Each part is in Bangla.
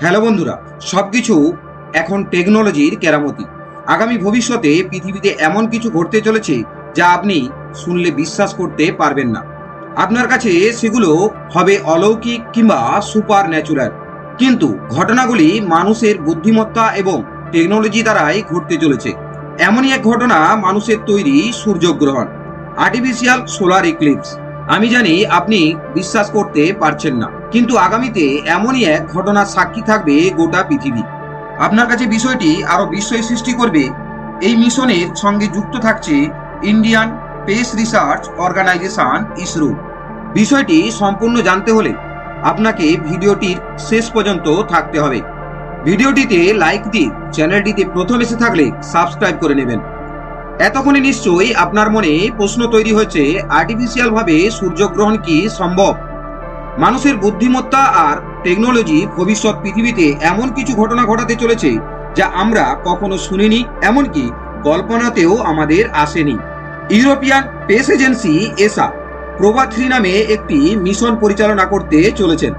হ্যালো বন্ধুরা, সবকিছু এখন টেকনোলজির কেরামতি। আগামী ভবিষ্যতে পৃথিবীতে এমন কিছু ঘটতে চলেছে যা আপনি শুনলে বিশ্বাস করতে পারবেন না। আপনার কাছে সেগুলো হবে অলৌকিক কিংবা সুপার ন্যাচুরাল কিন্তু ঘটনাগুলি মানুষের বুদ্ধিমত্তা এবং টেকনোলজি দ্বারাই ঘটতে চলেছে। এমনই এক ঘটনা মানুষের তৈরি সূর্যগ্রহণ আর্টিফিশিয়াল সোলার ইক্লিপস আমি জানি আপনি বিশ্বাস করতে পারছেন না, কিন্তু আগামীতে এমনই এক ঘটনার সাক্ষী থাকবে গোটা পৃথিবী। আপনার কাছে বিষয়টি আরও বিস্ময় সৃষ্টি করবে। এই মিশনের সঙ্গে যুক্ত থাকছে Indian Space Research Organisation ISRO. বিষয়টি সম্পূর্ণ জানতে হলে আপনাকে ভিডিওটির শেষ পর্যন্ত থাকতে হবে। ভিডিওটিতে লাইক দিয়ে চ্যানেলটিতে প্রথম এসে থাকলে সাবস্ক্রাইব করে নেবেন। এতক্ষণে নিশ্চয়ই আপনার মনে প্রশ্ন তৈরি হয়েছে আর্টিফিশিয়াল ভাবে সূর্যগ্রহণ কি সম্ভব? মানুষের বুদ্ধিমত্তা আর টেকনোলজি ভবিষ্যৎ পৃথিবীতে এমন কিছু ঘটনা ঘটাতে চলেছে, যা আমরা কখনো শুনিনি, এমনকি কল্পনাতেও আমাদের আসেনি। ইউরোপিয়ান স্পেস এজেন্সি এসা প্রভা থ্রি নামে একটি মিশন পরিচালনা করতে চলেছেন,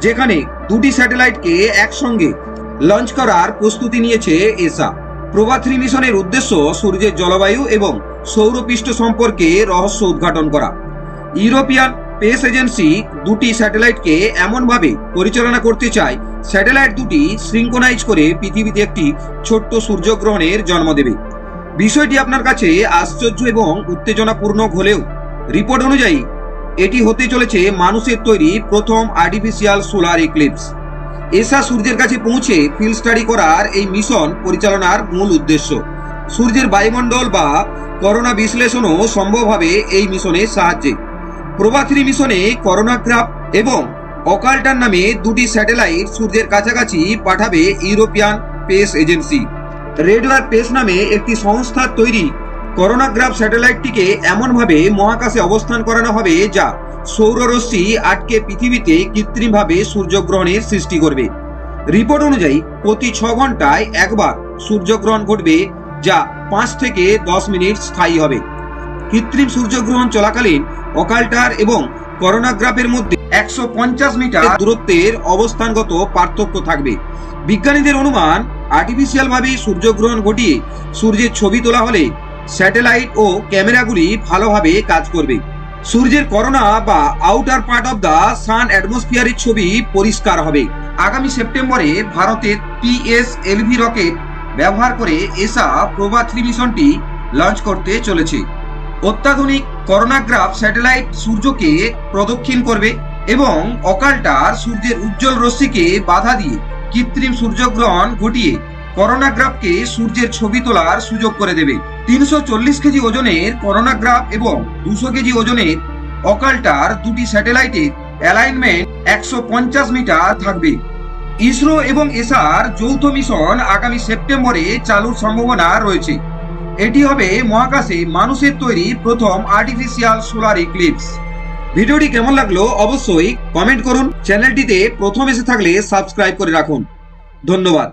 যেখানে দুটি স্যাটেলাইটকে একসঙ্গে লঞ্চ করার প্রস্তুতি নিয়েছে এসা। প্রভা থ্রি মিশনের উদ্দেশ্য সূর্যের জলবায়ু এবং সৌরপৃষ্ঠ সম্পর্কে রহস্য উদ্ঘাটন করা। ইউরোপিয়ান স্পেস এজেন্সি দুটি স্যাটেলাইটকে এমনভাবে পরিচালনা করতে চায়, স্যাটেলাইট দুটি শৃঙ্খনাইজ করে পৃথিবীতে একটি ছোট্ট সূর্যগ্রহণের জন্ম দেবে। বিষয়টি আপনার কাছে আশ্চর্য এবং উত্তেজনাপূর্ণ হলেও, রিপোর্ট অনুযায়ী, এটি হতে চলেছে মানুষের তৈরি প্রথম আর্টিফিশিয়াল সোলার ইক্লিপস এসা সূর্যের কাছে পৌঁছে ফিল্ড স্টাডি করার এই মিশন পরিচালনার মূল উদ্দেশ্য। সূর্যের বায়ুমণ্ডল বা করোনা বিশ্লেষণও সম্ভব হবে এই মিশনের সাহায্যে। প্রভাথ্রি মিশনে করোনা করোনাগ্রাফ এবং অকাল্টার নামে দুটি স্যাটেলাইট সূর্যের কাছাকাছি পাঠাবে ইউরোপিয়ান স্পেস এজেন্সি। রেডওয়ার পেস নামে একটি সংস্থার তৈরি করোনাগ্রাফ স্যাটেলাইটটিকে এমনভাবে মহাকাশে অবস্থান করানো হবে যা সৌররশ্মি আটকে পৃথিবীতে কৃত্রিমভাবে সূর্যগ্রহণের সৃষ্টি করবে। রিপোর্ট অনুযায়ী প্রতি ছ ঘন্টায় একবার সূর্যগ্রহণ ঘটবে, যা পাঁচ থেকে দশ মিনিট স্থায়ী হবে। কৃত্রিম সূর্যগ্রহণ চলাকালীন অকালটার এবং করোনাগ্রাফের মধ্যে একশো পঞ্চাশ মিটার দূরত্বের অবস্থানগত পার্থক্য থাকবে। বিজ্ঞানীদের অনুমান আর্টিফিশিয়াল ভাবে সূর্যগ্রহণ ঘটিয়ে সূর্যের ছবি তোলা হলে স্যাটেলাইট ও ক্যামেরাগুলি ভালোভাবে কাজ করবে। সূর্যের করোনা বা outer part of the sun অ্যাটমসফিয়ারের ছবি পরিষ্কার হবে। আগামী সেপ্টেম্বরে ভারতের পিএস এলভি রকেট ব্যবহার করে এসা প্রভা থ্রি মিশনটি লঞ্চ করতে চলেছে। অত্যাধুনিক করোনাগ্রাফ স্যাটেলাইট সূর্যকে প্রদক্ষিণ করবে এবং অকালটার সূর্যের উজ্জ্বল রশ্মিকে বাধা দিয়ে কৃত্রিম সূর্যগ্রহণ ঘটিয়ে করোনাগ্রাফকে সূর্যের ছবি তোলার সুযোগ করে দেবে। তিনশো চল্লিশ কেজি ওজনের করোনাগ্রাফ এবং দুশো কেজি ওজনের অকালটার দুটি স্যাটেলাইটের অ্যালাইনমেন্ট একশো পঞ্চাশ মিটার থাকবে। ইসরো এবং এসার যৌথ মিশন আগামী সেপ্টেম্বরে চালুর সম্ভাবনা রয়েছে। এটি হবে মহাকাশে মানুষের তৈরি প্রথম আর্টিফিশিয়াল সোলার ইক্লিপস ভিডিওটি কেমন লাগল অবশ্যই কমেন্ট করুন। চ্যানেলটিতে প্রথম এসে থাকলে সাবস্ক্রাইব করে রাখুন। ধন্যবাদ।